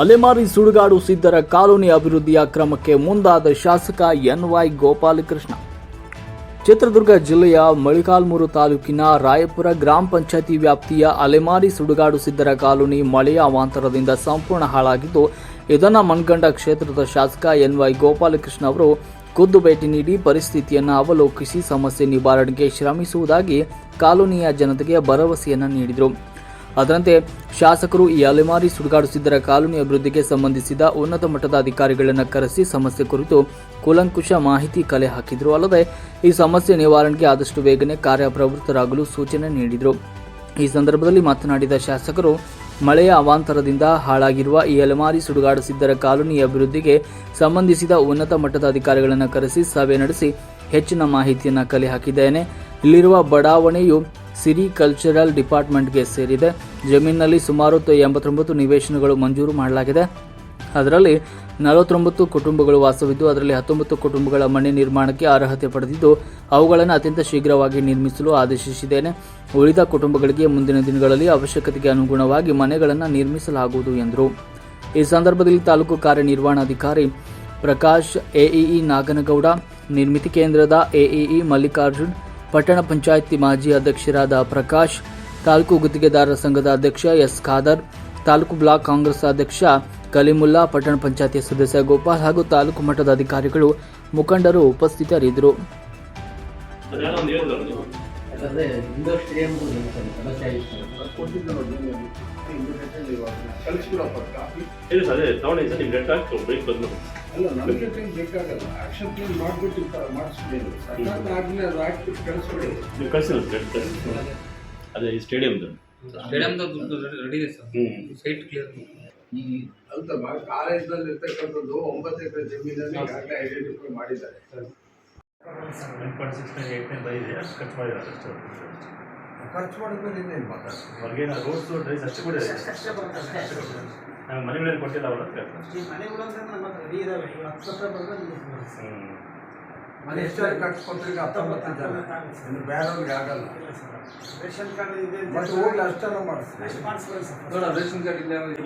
ಅಲೆಮಾರಿ ಸುಡುಗಾಡು ಸಿದ್ದರ ಕಾಲೋನಿ ಅಭಿವೃದ್ಧಿಯ ಕ್ರಮಕ್ಕೆ ಮುಂದಾದ ಶಾಸಕ ಎನ್ವೈ ಗೋಪಾಲಕೃಷ್ಣ. ಚಿತ್ರದುರ್ಗ ಜಿಲ್ಲೆಯ ಮಳಿಕಾಲ್ಮೂರು ತಾಲೂಕಿನ ರಾಯಪುರ ಗ್ರಾಮ ಪಂಚಾಯತಿ ವ್ಯಾಪ್ತಿಯ ಅಲೆಮಾರಿ ಸುಡುಗಾಡು ಸಿದ್ದರ ಕಾಲೋನಿ ಮಳೆಯ ಅವಾಂತರದಿಂದ ಸಂಪೂರ್ಣ ಹಾಳಾಗಿದ್ದು, ಇದನ್ನು ಮನ್ಗಂಡ ಕ್ಷೇತ್ರದ ಶಾಸಕ ಎನ್ವೈ ಗೋಪಾಲಕೃಷ್ಣ ಅವರು ಖುದ್ದು ಭೇಟಿ ನೀಡಿ ಪರಿಸ್ಥಿತಿಯನ್ನು ಅವಲೋಕಿಸಿ ಸಮಸ್ಯೆ ನಿವಾರಣೆಗೆ ಶ್ರಮಿಸುವುದಾಗಿ ಕಾಲೋನಿಯ ಜನತೆಗೆ ಭರವಸೆಯನ್ನು ನೀಡಿದರು. ಅದರಂತೆ ಶಾಸಕರು ಈ ಅಲೆಮಾರಿ ಸುಡುಗಾಡುಸಿದ್ದರ ಕಾಲೋನಿ ಅಭಿವೃದ್ಧಿಗೆ ಸಂಬಂಧಿಸಿದ ಉನ್ನತ ಮಟ್ಟದ ಅಧಿಕಾರಿಗಳನ್ನು ಕರೆಸಿ ಸಮಸ್ಯೆ ಕುರಿತು ಕೂಲಂಕುಷ ಮಾಹಿತಿ ಕಲೆ ಹಾಕಿದರು. ಅಲ್ಲದೆ ಈ ಸಮಸ್ಯೆ ನಿವಾರಣೆಗೆ ಆದಷ್ಟು ಬೇಗನೆ ಕಾರ್ಯಪ್ರವೃತ್ತರಾಗಲು ಸೂಚನೆ ನೀಡಿದರು. ಈ ಸಂದರ್ಭದಲ್ಲಿ ಮಾತನಾಡಿದ ಶಾಸಕರು, ಮಳೆಯ ಅವಾಂತರದಿಂದ ಹಾಳಾಗಿರುವ ಈ ಅಲೆಮಾರಿ ಸುಡುಗಾಡಿಸಿದ್ದರ ಕಾಲೋನಿ ಅಭಿವೃದ್ಧಿಗೆ ಸಂಬಂಧಿಸಿದ ಉನ್ನತ ಮಟ್ಟದ ಅಧಿಕಾರಿಗಳನ್ನು ಕರೆಸಿ ಸಭೆ ನಡೆಸಿ ಹೆಚ್ಚಿನ ಮಾಹಿತಿಯನ್ನು ಕಲೆ ಹಾಕಿದ್ದೇನೆ. ಇಲ್ಲಿರುವ ಬಡಾವಣೆಯು ಸಿರಿ ಕಲ್ಚರಲ್ ಡಿಪಾರ್ಟ್ಮೆಂಟ್ಗೆ ಸೇರಿದೆ. ಜಮೀನಿನಲ್ಲಿ ಸುಮಾರು ಎಂಬತ್ತೊಂಬತ್ತು ನಿವೇಶನಗಳು ಮಂಜೂರು ಮಾಡಲಾಗಿದೆ. ಅದರಲ್ಲಿ ನಲವತ್ತೊಂಬತ್ತು ಕುಟುಂಬಗಳು ವಾಸವಿದ್ದು, ಅದರಲ್ಲಿ ಹತ್ತೊಂಬತ್ತು ಕುಟುಂಬಗಳ ಮನೆ ನಿರ್ಮಾಣಕ್ಕೆ ಅರ್ಹತೆ ಪಡೆದಿದ್ದು, ಅವುಗಳನ್ನು ಅತ್ಯಂತ ಶೀಘ್ರವಾಗಿ ನಿರ್ಮಿಸಲು ಆದೇಶಿಸಿದ್ದೇನೆ. ಉಳಿದ ಕುಟುಂಬಗಳಿಗೆ ಮುಂದಿನ ದಿನಗಳಲ್ಲಿ ಅವಶ್ಯಕತೆಗೆ ಅನುಗುಣವಾಗಿ ಮನೆಗಳನ್ನು ನಿರ್ಮಿಸಲಾಗುವುದು ಎಂದರು. ಈ ಸಂದರ್ಭದಲ್ಲಿ ತಾಲೂಕು ಕಾರ್ಯನಿರ್ವಹಣಾಧಿಕಾರಿ ಪ್ರಕಾಶ್ ಎಇಇ ನಾಗನಗೌಡ, ನಿರ್ಮಿತಿ ಕೇಂದ್ರದ ಎಇಇ ಮಲ್ಲಿಕಾರ್ಜುನ್ ಪಟ್ಟಣ ಪಂಚಾಯಿತಿ ಮಾಜಿ ಅಧ್ಯಕ್ಷರಾದ ಪ್ರಕಾಶ್ ತಾಲೂಕು ಗುತ್ತಿಗೆದಾರರ ಸಂಘದ ಅಧ್ಯಕ್ಷ ಎಸ್ ಖಾದರ್ ತಾಲೂಕು ಬ್ಲಾಕ್ ಕಾಂಗ್ರೆಸ್ ಅಧ್ಯಕ್ಷ ಕಲಿಮುಲ್ಲಾ ಪಟ್ಟಣ ಪಂಚಾಯತಿ ಸದಸ್ಯ ಗೋಪಾಲ್ ಹಾಗೂ ತಾಲೂಕು ಮಟ್ಟದ ಅಧಿಕಾರಿಗಳು ಮುಖಂಡರು ಉಪಸ್ಥಿತರಿದ್ದರು. ಸರ್ ತಗೊಂಡಿ ಸರ್ ಬಂದು. ಅಲ್ಲ ನಮಗೆ ಟೈಮ್ ಬೇಕಾಗಲ್ಲ. ಆಕ್ಷನ್ ಪ್ಲಾನ್ ಮಾಡ್ಬಿಟ್ಟು ಮಾಡಿಸ್ಬಿಡಿ ಸರ್ಕಾರ ಆಗ್ಲಿ ಅದು ಹಾಕ್ಬಿಟ್ಟು ಕಳಿಸ್ಬಿಡಿ. ನೀವು ಕಳಿಸಿಲ್ಲ ಅದೇ ಈ ಸ್ಟೇಡಿಯಮ್ದು. ಸ್ಟೇಡಿಯಮ್ದು ರೆಡಿ ಇದೆ ಸರ್. ಹ್ಞೂ ಸೈಟ್ ಕ್ಲಿಯರ್ ಈ ಅಂತಮ್ಮ ಕಾಲೇಜ್ನಲ್ಲಿ ಇರ್ತಕ್ಕಂಥದ್ದು ಒಂಬತ್ತು ಎಕರೆ ಜಮೀನಲ್ಲಿ ಈಗಾಗಲೇ ಐಡೆಂಟಿಫೈ ಮಾಡಿದ್ದಾರೆ. One point six nine eight nine ಬಂದಿದೆ ಅಷ್ಟು ಖರ್ಚು ಮಾಡಿದ್ದಾರೆ ಅಷ್ಟು ಖರ್ಚು ಮಾಡಿದ್ಮೇಲೆ ಇನ್ನೇನು ಮಾತಾಡ್ತಾರೆ? ಹೊರಗೆ ರೋಡ್ಸ್ ಡ್ರೈಸ್ ಅಷ್ಟು ಕೂಡ ಇದೆ ನಾವು ಮನೆಗಳಲ್ಲಿ ಕೊಟ್ಟಿಲ್ಲ ಅವ್ರ ಹತ್ರ ಹ್ಞೂ ಮನೆ ಎಷ್ಟಾಗಿ ಕಟ್ಸ್ಕೊತಾರೆ ಹತ್ತೊಂಬತ್ತು ಜನ ಇನ್ನು ಬೇರೆಯವ್ರಿಗೆ ಆಗಲ್ಲ. ಬಟ್ ಹೋಗಿ ಅಷ್ಟೆಲ್ಲ ಮಾಡಿಸ್ತಾರೆ ರೇಷನ್ ಕಾರ್ಡ್ ಇಲ್ಲ ಈ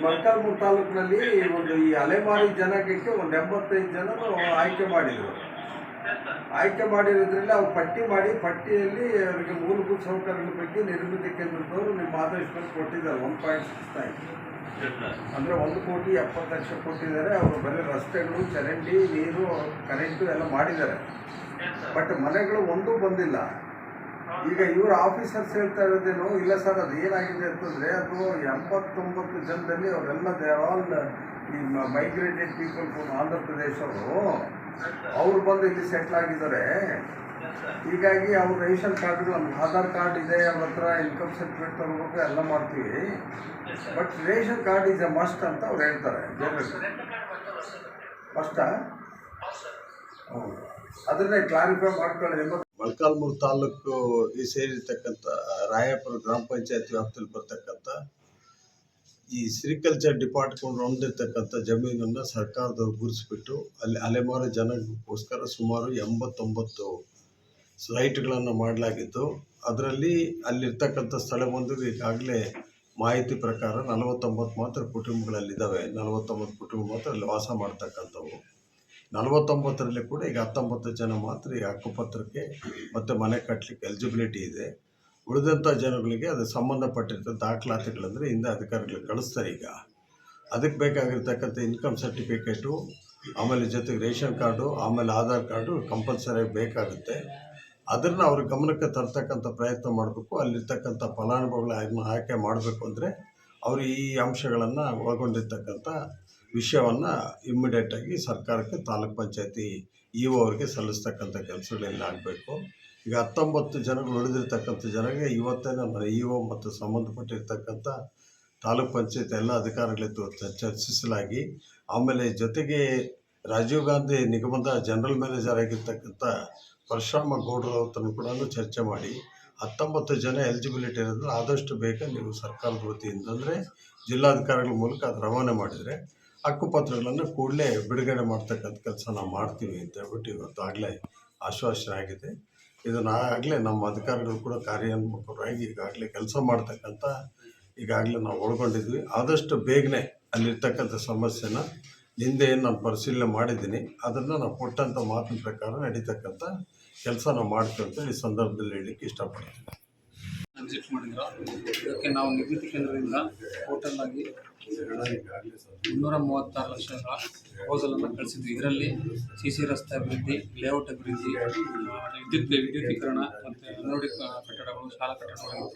ತಾಲೂಕಿನಲ್ಲಿ ಒಂದು ಈ ಅಲೆಮಾರಿ ಜನಾಂಗಕ್ಕೆ ಒಂದು ಎಂಬತ್ತೈದು ಜನರು ಆಯ್ಕೆ ಮಾಡಿದ್ರು. ಆಯ್ಕೆ ಮಾಡಿರೋದ್ರಲ್ಲಿ ಅವ್ರು ಪಟ್ಟಿ ಮಾಡಿ, ಪಟ್ಟಿಯಲ್ಲಿ ಅವರಿಗೆ ಮೂಲಭೂತ ಸೌಕರ್ಯಗಳ ಬಗ್ಗೆ ನಿರ್ಮಿತಿ ಕೇಂದ್ರದವರು ನಿಮ್ಮ ಆದೇಶದಲ್ಲಿ ಕೊಟ್ಟಿದ್ದಾರೆ. ಒನ್ ಪಾಯಿಂಟ್ ಸಿಕ್ಸ್ ನೈನ್ ಅಂದರೆ ಒಂದು ಕೋಟಿ ಎಪ್ಪತ್ತು ಲಕ್ಷ ಕೊಟ್ಟಿದ್ದಾರೆ. ಅವರು ಬರೀ ರಸ್ತೆಗಳು, ಚರಂಡಿ, ನೀರು ಕರೆಂಟು ಎಲ್ಲ ಮಾಡಿದ್ದಾರೆ. ಬಟ್ ಮನೆಗಳು ಒಂದೂ ಬಂದಿಲ್ಲ. ಈಗ ಇವ್ರ ಆಫೀಸರ್ಸ್ ಹೇಳ್ತಾ ಇರೋದೇನು, ಇಲ್ಲ ಸರ್, ಅದು ಏನಾಗಿದೆ ಅಂತಂದರೆ ಅದು ಎಂಬತ್ತೊಂಬತ್ತು ಜನದಲ್ಲಿ ಅವರೆಲ್ಲ ದೇ ಆಲ್ ಈ migrated people from Andhra Pradesh ಅವರು ಅವ್ರು ಬಂದು ಇಲ್ಲಿ ಸೆಟ್ಲ್ ಆಗಿದ್ದಾರೆ. ಹೀಗಾಗಿ ಅವ್ರ ರೇಷನ್ ಕಾರ್ಡ್ಗಳು ನಮ್ಗೆ ಆಧಾರ್ ಕಾರ್ಡ್ ಇದೆ, ಅವ್ರ ಹತ್ರ ಇನ್ಕಮ್ ಸರ್ಟಿಫಿಕೇಟ್ ತಗೋಬೇಕು, ಎಲ್ಲ ಮಾಡ್ತೀವಿ. But ration card is a must ಅಂತ ಅವ್ರು ಹೇಳ್ತಾರೆ. ಮಸ್ಟಾ ಹೌದು. ಅದನ್ನೇ ಕ್ಲಾರಿಫೈ ಮಾಡ್ಕೊಳ್ಳಿ. ಮೊಳಕಾಲ್ಮೂರು ತಾಲೂಕು ಈ ಸೇರಿರ್ತಕ್ಕಂಥ ರಾಯಪುರ ಗ್ರಾಮ ಪಂಚಾಯತ್ ವ್ಯಾಪ್ತಿಯಲ್ಲಿ ಬರ್ತಕ್ಕಂಥ ಈ ಸಿರಿಕಲ್ಚರ್ ಡಿಪಾರ್ಟ್ಮೆಂಟ್ ಹೊಂದಿರ್ತಕ್ಕಂಥ ಜಮೀನನ್ನು ಸರ್ಕಾರದವ್ರು ಗುರುತಿಸ್ಬಿಟ್ಟು ಅಲ್ಲಿ ಅಲೆಮಾರಿ ಜನಕ್ಕೋಸ್ಕರ ಸುಮಾರು ಎಂಬತ್ತೊಂಬತ್ತು ಸ್ಲೈಟ್ಗಳನ್ನು ಮಾಡಲಾಗಿತ್ತು. ಅದರಲ್ಲಿ ಅಲ್ಲಿರ್ತಕ್ಕಂಥ ಸ್ಥಳವೊಂದು ಈಗಾಗಲೇ ಮಾಹಿತಿ ಪ್ರಕಾರ ನಲವತ್ತೊಂಬತ್ತು ಮಾತ್ರ ಕುಟುಂಬಗಳಲ್ಲಿದ್ದಾವೆ. ನಲವತ್ತೊಂಬತ್ತು ಕುಟುಂಬ ಮಾತ್ರ ಅಲ್ಲಿ ವಾಸ ಮಾಡ್ತಕ್ಕಂಥವು. ನಲವತ್ತೊಂಬತ್ತರಲ್ಲಿ ಕೂಡ ಈಗ ಹತ್ತೊಂಬತ್ತು ಜನ ಮಾತ್ರ ಈ ಹಕ್ಕುಪತ್ರಕ್ಕೆ ಮತ್ತು ಮನೆ ಕಟ್ಟಲಿಕ್ಕೆ ಎಲಿಜಿಬಿಲಿಟಿ ಇದೆ. ಉಳಿದಂಥ ಜನಗಳಿಗೆ ಅದು ಸಂಬಂಧಪಟ್ಟಿರ್ತ ದಾಖಲಾತಿಗಳಂದರೆ ಹಿಂದೆ ಅಧಿಕಾರಿಗಳು ಕಳಿಸ್ತಾರೆ ಈಗ. ಅದಕ್ಕೆ ಬೇಕಾಗಿರ್ತಕ್ಕಂಥ ಇನ್ಕಮ್ ಸರ್ಟಿಫಿಕೇಟು, ಆಮೇಲೆ ಜೊತೆಗೆ ರೇಷನ್ ಕಾರ್ಡು, ಆಮೇಲೆ ಆಧಾರ್ ಕಾರ್ಡು ಕಂಪಲ್ಸರಿಯಾಗಿ ಬೇಕಾಗುತ್ತೆ. ಅದನ್ನು ಅವ್ರ ಗಮನಕ್ಕೆ ತರ್ತಕ್ಕಂಥ ಪ್ರಯತ್ನ ಮಾಡಬೇಕು. ಅಲ್ಲಿರ್ತಕ್ಕಂಥ ಫಲಾನುಭವಿಗಳ ಆಯ್ಕೆ- ಮಾಡಬೇಕು ಅಂದರೆ ಅವರು ಈ ಅಂಶಗಳನ್ನು ಒಳಗೊಂಡಿರ್ತಕ್ಕಂಥ ವಿಷಯವನ್ನು ಇಮ್ಮಿಡಿಯೇಟಾಗಿ ಸರ್ಕಾರಕ್ಕೆ ತಾಲೂಕ್ ಪಂಚಾಯತಿ ಇ ಅವರಿಗೆ ಸಲ್ಲಿಸ್ತಕ್ಕಂಥ ಕೆಲಸಗಳೆಲ್ಲ ಆಗಬೇಕು. ಈಗ ಹತ್ತೊಂಬತ್ತು ಜನಗಳು ಉಳಿದಿರ್ತಕ್ಕಂಥ ಜನರಿಗೆ ಇವತ್ತೇ ನಮ್ಮ ಇ ಒ ಮತ್ತು ಸಂಬಂಧಪಟ್ಟಿರ್ತಕ್ಕಂಥ ತಾಲೂಕ್ ಪಂಚಾಯತ್ ಎಲ್ಲ ಅಧಿಕಾರಿಗಳಿದ್ದು ಚರ್ಚಿಸಲಾಗಿ, ಆಮೇಲೆ ಜೊತೆಗೆ ರಾಜೀವ್ ಗಾಂಧಿ ನಿಗಮದ ಜನರಲ್ ಮ್ಯಾನೇಜರ್ ಆಗಿರ್ತಕ್ಕಂಥ ಪರಶುರಾಮ ಗೌಡರ ಅವರನ್ನು ಕೂಡ ಚರ್ಚೆ ಮಾಡಿ, ಹತ್ತೊಂಬತ್ತು ಜನ ಎಲಿಜಿಬಿಲಿಟಿ ಇರೋದ್ರೆ ಆದಷ್ಟು ಬೇಗ ನೀವು ಸರ್ಕಾರದ ವತಿಯಿಂದ ಅಂದರೆ ಜಿಲ್ಲಾಧಿಕಾರಿಗಳ ಮೂಲಕ ಅದು ರವಾನೆ ಮಾಡಿದರೆ ಹಕ್ಕುಪತ್ರಗಳನ್ನು ಕೂಡಲೇ ಬಿಡುಗಡೆ ಮಾಡ್ತಕ್ಕಂಥ ಕೆಲಸ ನಾವು ಮಾಡ್ತೀವಿ ಅಂತ ಹೇಳ್ಬಿಟ್ಟು ಇವತ್ತು ಆಗಲೇ ಆಶ್ವಾಸನೆ ಆಗಿದೆ. ಇದನ್ನು ಆಗಲೇ ನಮ್ಮ ಅಧಿಕಾರಿಗಳು ಕೂಡ ಕಾರ್ಯೋನ್ಮುಖರಾಗಿ ಈಗಾಗಲೇ ಕೆಲಸ ಮಾಡ್ತಕ್ಕಂಥ ಈಗಾಗಲೇ ನಾವು ಒಳ್ಗೊಂಡಿದ್ವಿ. ಆದಷ್ಟು ಬೇಗನೆ ಅಲ್ಲಿರ್ತಕ್ಕಂಥ ಸಮಸ್ಯೆನ ಹಿಂದೆ ಏನು ನಾನು ಪರಿಶೀಲನೆ ಮಾಡಿದ್ದೀನಿ. ಅದನ್ನು ನಾವು ಕೊಟ್ಟಂಥ ಮಾತಿನ ಪ್ರಕಾರ ನಡೀತಕ್ಕಂಥ ಕೆಲಸ ನಾವು ಮಾಡ್ತೀವಿ ಅಂತ ಈ ಸಂದರ್ಭದಲ್ಲಿ ಹೇಳಲಿಕ್ಕೆ ಇಷ್ಟಪಡ್ತೀನಿ. ವಿಸಿಟ್ ಮಾಡಿದ್ರು, ಇದಕ್ಕೆ ನಾವು ನಿವೃತ್ತಿ ಕೇಂದ್ರದಿಂದ ಟೋಟಲ್ ಆಗಿ ಮುನ್ನೂರ ಮೂವತ್ತಾರು ಲಕ್ಷಗಳ ಪ್ರಪೋಸಲನ್ನು ಕಳಿಸಿದ್ವಿ. ಇದರಲ್ಲಿ ಸಿ ಸಿ ರಸ್ತೆ ಅಭಿವೃದ್ಧಿ ಲೇಔಟ್ ಅಭಿವೃದ್ಧಿ ವಿದ್ಯುತ್ ವಿದ್ಯುದೀಕರಣ ಮತ್ತು ಅಂಗನವಾಡಿ ಕಟ್ಟಡಗಳು, ಶಾಲಾ ಕಟ್ಟಡಗಳು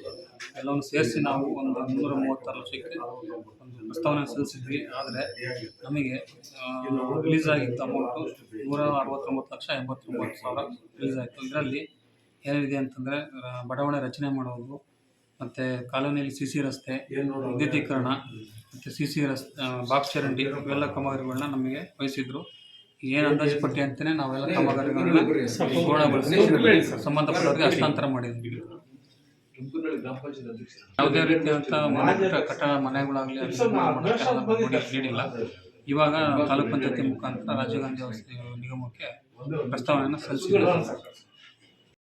ಎಲ್ಲವನ್ನು ಸೇರಿಸಿ ನಾವು ಒಂದು ಮುನ್ನೂರ ಮೂವತ್ತಾರು ಲಕ್ಷಕ್ಕೆ ಒಂದು ಪ್ರಸ್ತಾವನೆ ಸಲ್ಲಿಸಿದ್ವಿ. ಆದರೆ ನಮಗೆ ರಿಲೀಸ್ ಆಗಿತ್ತು ಅಮೌಂಟು ನೂರ ಅರವತ್ತೊಂಬತ್ತು ಲಕ್ಷ ಎಂಬತ್ತೊಂಬತ್ತು ಸಾವಿರ ರಿಲೀಸ್ ಆಯಿತು. ಇದರಲ್ಲಿ ಏನಿದೆ ಅಂತಂದರೆ ಬಡಾವಣೆ ರಚನೆ ಮಾಡೋದು ಮತ್ತು ಕಾಲೋನಿಯಲ್ಲಿ ಸಿ ಸಿ ರಸ್ತೆ ವಿದ್ಯುದೀಕರಣ ಮತ್ತು ಸಿ ಸಿ ರಸ್ತೆ ಬಾಕ್ಸ್ ಚರಂಡಿ ಇವೆಲ್ಲ ಕಾಮಗಾರಿಗಳನ್ನ ನಮಗೆ ವಹಿಸಿದ್ರು ಏನು ಅಂದಾಜು ಪಟ್ಟಿ ಅಂತಲೇ ನಾವೆಲ್ಲ ಕಾಮಗಾರಿಗಳನ್ನ ಪೂರ್ಣಗೊಳಿಸಿ ಸಂಬಂಧಪಟ್ಟವರಿಗೆ ಹಸ್ತಾಂತರ ಮಾಡಿದ್ವಿ ಯಾವುದೇ ರೀತಿಯಾದಂಥ ಕಟ್ಟಡ ಮನೆಗಳಾಗಲಿ ನೀಡಿಲ್ಲ ಇವಾಗ ತಾಲೂಕ್ ಪಂಚಾಯತಿ ಮುಖಾಂತರ ರಾಜೀವ್ ಗಾಂಧಿ ನಿಗಮಕ್ಕೆ ಪ್ರಸ್ತಾವನೆಯನ್ನು ಸಲ್ಲಿಸಿದ್ದಾರೆ